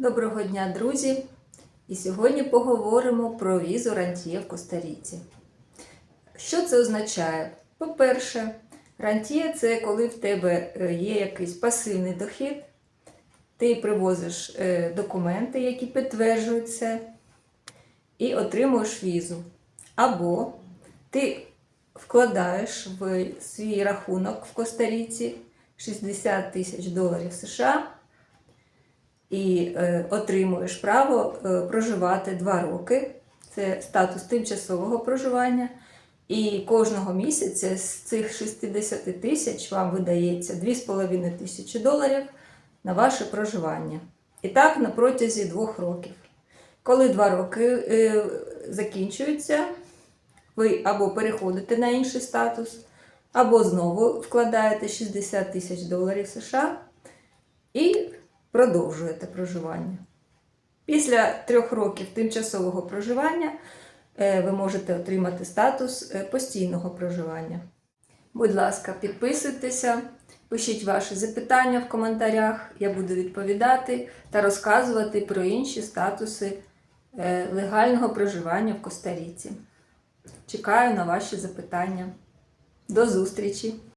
Доброго дня, друзі! І сьогодні поговоримо про візу рантьє в Коста-Ріці. Що це означає? По-перше, рантьє це коли в тебе е, є якийсь пасивний дохід, ти привозиш е, документи, які підтверджують це, і отримуєш візу. Або ти вкладаєш в свій рахунок в Коста-Ріці 60 тисяч доларів США і е, отримуєш право е, проживати 2 роки. Це статус тимчасового проживання. І кожного місяця з цих 60 тисяч вам видається 2,5 тисячі доларів на ваше проживання. І так на протязі двох років. Коли два роки е, закінчуються, ви або переходите на інший статус, або знову вкладаєте 60 тисяч доларів США і продовжуєте проживання. Після трьох років тимчасового проживання е, ви можете отримати статус е, постійного проживання. Будь ласка, підписуйтеся, пишіть ваші запитання в коментарях, я буду відповідати та розказувати про інші статуси е, легального проживання в Коста-Ріці. Чекаю на ваші запитання. До зустрічі!